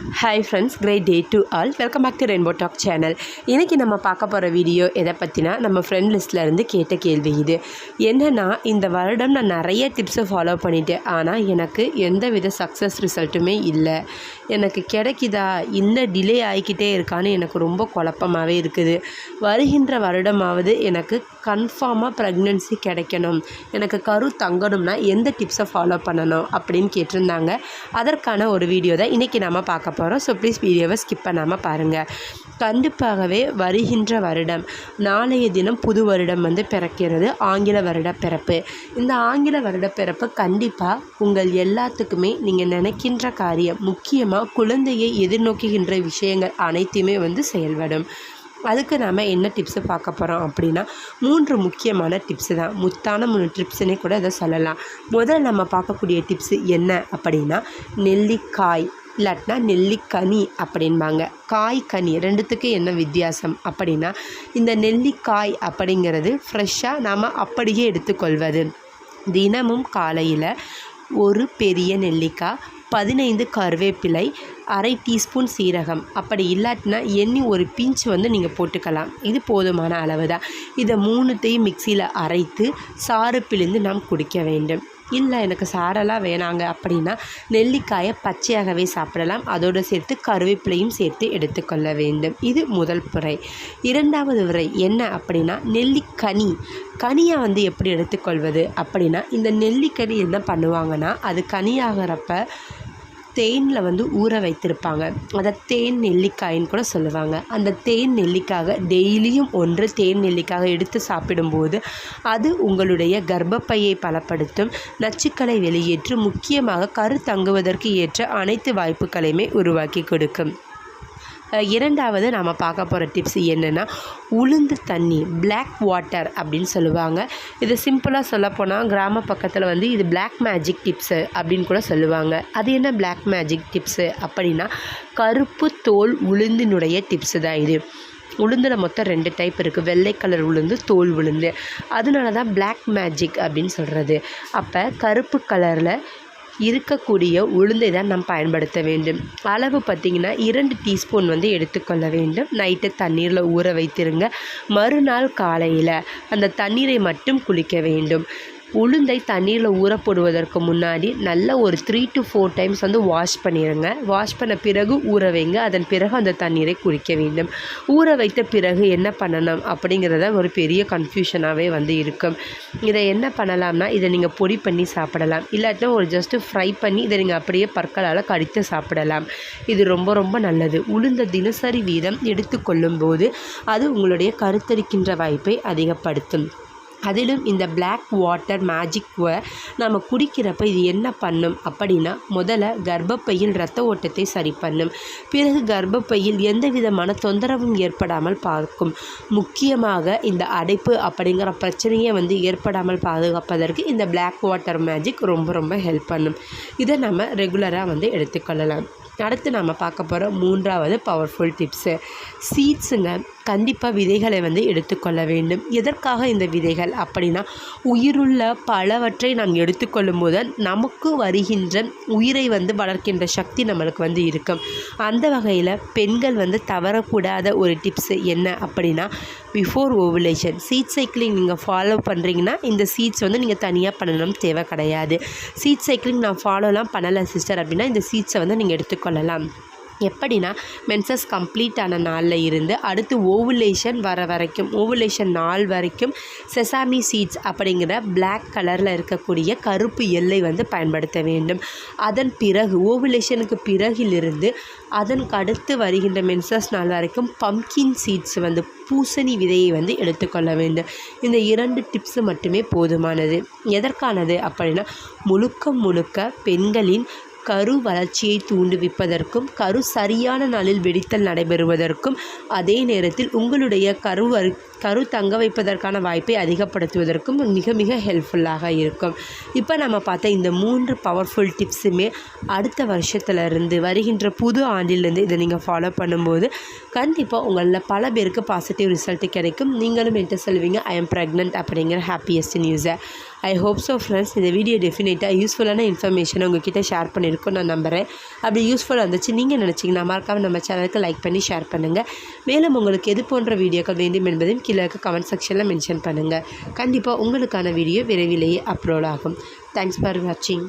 Hi friends great day to all welcome back to rainbow talk channel இன்றைக்கி நம்ம பார்க்க போகிற வீடியோ எதை பற்றினா நம்ம ஃப்ரெண்ட் லிஸ்ட்டில் இருந்து கேட்ட கேள்வி இது. என்னென்னா இந்த வருடம் நான் நிறைய டிப்ஸை ஃபாலோ பண்ணிட்டேன். ஆனால் எனக்கு எந்த வித சக்ஸஸ் ரிசல்ட்டுமே இல்லை. எனக்கு கிடைக்குதா? இந்த டிலே ஆகிக்கிட்டே இருக்கான்னு எனக்கு ரொம்ப குழப்பமாகவே இருக்குது. வருகின்ற வருடமாவது எனக்கு கன்ஃபார்மாக ப்ரெக்னென்சி கிடைக்கணும். எனக்கு கரு தங்கணும்னா எந்த டிப்ஸை ஃபாலோ பண்ணணும் அப்படின்னு கேட்டிருந்தாங்க. அதற்கான ஒரு வீடியோ தான் இன்றைக்கி நம்ம பார்க்க போகிறோம் ஸோ ப்ளீஸ் வீடியோவை ஸ்கிப் பண்ணாமல் பாருங்கள் கண்டிப்பாகவே வருகின்ற வருடம் நாளைய தினம் புது வருடம் வந்து பிறக்கிறது. ஆங்கில வருட பிறப்பு. இந்த ஆங்கில வருட பிறப்பு கண்டிப்பாக உங்கள் எல்லாத்துக்குமே நீங்கள் நினைக்கின்ற காரியம் முக்கியமாக குழந்தையை எதிர்நோக்குகின்ற விஷயங்கள் அனைத்தையுமே வந்து செயல்படும். அதுக்கு நாம் என்ன டிப்ஸு பார்க்க போகிறோம் அப்படின்னா மூன்று முக்கியமான டிப்ஸு தான். முத்தான மூணு டிப்ஸுனே கூட இதை சொல்லலாம். முதல்ல நம்ம பார்க்கக்கூடிய டிப்ஸு என்ன அப்படின்னா நெல்லிக்காய் இல்லாட்டினா நெல்லிக்கனி அப்படின்பாங்க காய் கனி ரெண்டுத்துக்கு என்ன வித்தியாசம் அப்படின்னா இந்த நெல்லிக்காய் அப்படிங்கிறது ஃப்ரெஷ்ஷாக நாம் அப்படியே எடுத்துக்கொள்வது. தினமும் காலையில் ஒரு பெரிய நெல்லிக்காய் பதினைந்து கருவேப்பிலை அரை டீஸ்பூன் சீரகம் அப்படி இல்லாட்டினா எண்ணி ஒரு பிஞ்ச் வந்து நீங்கள் போட்டுக்கலாம். இது போதுமான அளவு தான் இதை மூணுத்தையும் மிக்சியில் அரைத்து சாறு பிழிந்து நாம் குடிக்க வேண்டும். இல்லை எனக்கு சாரெல்லாம் வேணாங்க அப்படின்னா நெல்லிக்காயை பச்சையாகவே சாப்பிடலாம். அதோடு சேர்த்து கருவேப்பிலையும் சேர்த்து எடுத்துக்கொள்ள வேண்டும். இது முதல் முறை இரண்டாவது முறை என்ன அப்படின்னா நெல்லிக்கனி. கனியை வந்து எப்படி எடுத்துக்கொள்வது அப்படின்னா இந்த நெல்லிக்கனி என்ன பண்ணுவாங்கன்னா அது கனியாகிறப்ப தேனில் வந்து ஊற வைத்திருப்பாங்க. அதை தேன் நெல்லிக்காயின்னு கூட சொல்லுவாங்க. அந்த தேன் நெல்லிக்காக டெய்லியும் ஒன்று தேன் நெல்லிக்காக எடுத்து சாப்பிடும்போது அது உங்களுடைய கர்ப்பப்பையை பலப்படுத்தும். நச்சுக்களை வெளியேற்றும். முக்கியமாக கரு தங்குவதற்கு ஏற்ற அனைத்து வாய்ப்புகளையுமே உருவாக்கி கொடுக்கும். இரண்டாவது நாம் பார்க்க போகிற டிப்ஸ் என்னென்னா உளுந்து தண்ணி பிளாக் வாட்டர் அப்படின்னு சொல்லுவாங்க. இது சிம்பிளாக சொல்லப்போனால் கிராம பக்கத்தில் வந்து இது பிளாக் மேஜிக் டிப்ஸு அப்படின்னு கூட சொல்லுவாங்க. அது என்ன பிளாக் மேஜிக் டிப்ஸு அப்படின்னா கருப்பு தோல் உளுந்தினுடைய டிப்ஸு தான் இது. உளுந்தில் மொத்தம் ரெண்டு டைப் இருக்குது வெள்ளை கலர் உளுந்து தோல் உளுந்து. அதனால தான் பிளாக் மேஜிக் அப்படின்னு சொல்கிறது அப்போ கருப்பு கலரில் இருக்கக்கூடிய உளுந்தை தான் நாம் பயன்படுத்த வேண்டும். அளவு பார்த்திங்கன்னா இரண்டு டீஸ்பூன் வந்து எடுத்துக்கொள்ள வேண்டும். நைட்டு தண்ணீரில் ஊற வைத்திருங்க. மறுநாள் காலையில் அந்த தண்ணீரை மட்டும் குளிக்க வேண்டும். உளுந்தை தண்ணீரில் ஊற போடுவதற்கு முன்னாடி நல்ல ஒரு த்ரீ டு ஃபோர் டைம்ஸ் வந்து வாஷ் பண்ணிடுங்க வாஷ் பண்ண பிறகு ஊற வைங்க. அதன் பிறகு அந்த தண்ணீரை குடிக்க வேண்டும். ஊற வைத்த பிறகு என்ன பண்ணணும் அப்படிங்கிறத ஒரு பெரிய கன்ஃபியூஷனாகவே வந்து இருக்கும். இதை என்ன பண்ணலாம்னா இதை நீங்கள் பொடி பண்ணி சாப்பிடலாம். இல்லாட்டினா ஒரு ஜஸ்ட்டு ஃப்ரை பண்ணி இதை நீங்கள் அப்படியே பற்களால் கடித்து சாப்பிடலாம். இது ரொம்ப ரொம்ப நல்லது. உளுந்த தினசரி வீதம் எடுத்துக்கொள்ளும் போது அது உங்களுடைய கருத்தரிக்கின்ற வாய்ப்பை அதிகப்படுத்தும். அதிலும் இந்த பிளாக் வாட்டர் மேஜிக்குவை நம்ம குடிக்கிறப்ப இது என்ன பண்ணும் அப்படின்னா முதல்ல கர்ப்பப்பையில் ரத்த ஓட்டத்தை சரி பண்ணும். பிறகு கர்ப்பப்பையில் எந்த விதமான தொந்தரவும் ஏற்படாமல் பார்க்கும். முக்கியமாக இந்த அடைப்பு அப்படிங்கிற பிரச்சனையை வந்து ஏற்படாமல் பாதுகாப்பதற்கு இந்த பிளாக் வாட்டர் மேஜிக் ரொம்ப ரொம்ப ஹெல்ப் பண்ணும். இதை நம்ம ரெகுலராக வந்து எடுத்துக்கொள்ளலாம். அடுத்து நம்ம பார்க்க போகிற மூன்றாவது பவர்ஃபுல் டிப்ஸு சீட்ஸுங்க கண்டிப்பாக விதைகளை வந்து எடுத்துக்கொள்ள வேண்டும். எதற்காக இந்த விதைகள்? அப்படின்னா உயிருள்ள பலவற்றை நாம் எடுத்துக்கொள்ளும் போது நமக்கு வருகின்ற உயிரை வந்து வளர்க்கின்ற சக்தி நம்மளுக்கு வந்து இருக்கும். அந்த வகையில் பெண்கள் வந்து தவறக்கூடாத ஒரு டிப்ஸு என்ன அப்படின்னா பிஃபோர் ஓவுலேஷன் சீட் சைக்கிளிங் நீங்கள் ஃபாலோ பண்ணுறீங்கன்னா இந்த சீட்ஸ் வந்து நீங்கள் தனியாக பண்ணணும் தேவை கிடையாது. சீட் சைக்கிளிங் நான் ஃபாலோலாம் பண்ணலை சிஸ்டர் அப்படின்னா இந்த சீட்ஸை வந்து நீங்கள் எடுத்துக்கொள்ளலாம். எப்படின்னா மென்சஸ் கம்ப்ளீட் ஆன நாளில் இருந்து அடுத்து ஓவுலேஷன் வர வரைக்கும் ஓவுலேஷன் நாள் வரைக்கும் செசாமி சீட்ஸ் அப்படிங்கிற பிளாக் கலரில் இருக்கக்கூடிய கருப்பு எல்லை வந்து பயன்படுத்த வேண்டும். அதன் பிறகு ஓவுலேஷனுக்கு பிறகிலிருந்து அதன் அடுத்து வருகின்ற மென்சஸ் நாள் வரைக்கும் பம்கின் சீட்ஸ் வந்து பூசணி விதையை வந்து எடுத்துக்கொள்ள வேண்டும். இந்த இரண்டு டிப்ஸு மட்டுமே போதுமானது. எதற்கானது அப்படின்னா முழுக்க முழுக்க பெண்களின் கரு வளர்ச்சியை தூண்டுவிப்பதற்கும் கரு சரியான நாளில் வெடித்தல் நடைபெறுவதற்கும் அதே நேரத்தில் உங்களுடைய கரு கரு தங்க வைப்பதற்கான வாய்ப்பை அதிகப்படுத்துவதற்கும் மிக மிக ஹெல்ப்ஃபுல்லாக இருக்கும். இப்போ நம்ம பார்த்தா இந்த மூன்று பவர்ஃபுல் டிப்ஸுமே அடுத்த வருஷத்துலேருந்து வருகின்ற புது ஆண்டிலிருந்து இதை நீங்கள் ஃபாலோ பண்ணும்போது கண்டிப்பாக உங்களில் பல பேருக்கு பாசிட்டிவ் ரிசல்ட் கிடைக்கும். நீங்களும் என்கிட்ட சொல்லுவீங்க ஐ எம் ப்ரெக்னென்ட் அப்படிங்கிற ஹாப்பியஸ்ட் நியூஸை ஐ ஹோப் ஸோ ஃப்ரெண்ட்ஸ் இந்த வீடியோ டெஃபினெட்டாக யூஸ்ஃபுல்லான இன்ஃபர்மேஷனை உங்ககிட்ட ஷேர் பண்ணியிருக்கோம் நான் நம்புகிறேன் அப்படி யூஸ்ஃபுல்லாக இருந்துச்சு நீங்கள் நினச்சிங்கன்னா மறக்காமல் நம்ம சேனலுக்கு லைக் பண்ணி ஷேர் பண்ணுங்கள் மேலும் உங்களுக்கு எது போன்ற வீடியோக்கள் வேண்டும் என்பதையும் கீழே இருக்க கமெண்ட் செக்ஷனில் மென்ஷன் பண்ணுங்கள் கண்டிப்பாக உங்களுக்கான வீடியோ விரைவிலேயே அப்லோட் ஆகும். தேங்க்ஸ் ஃபார் வாட்சிங்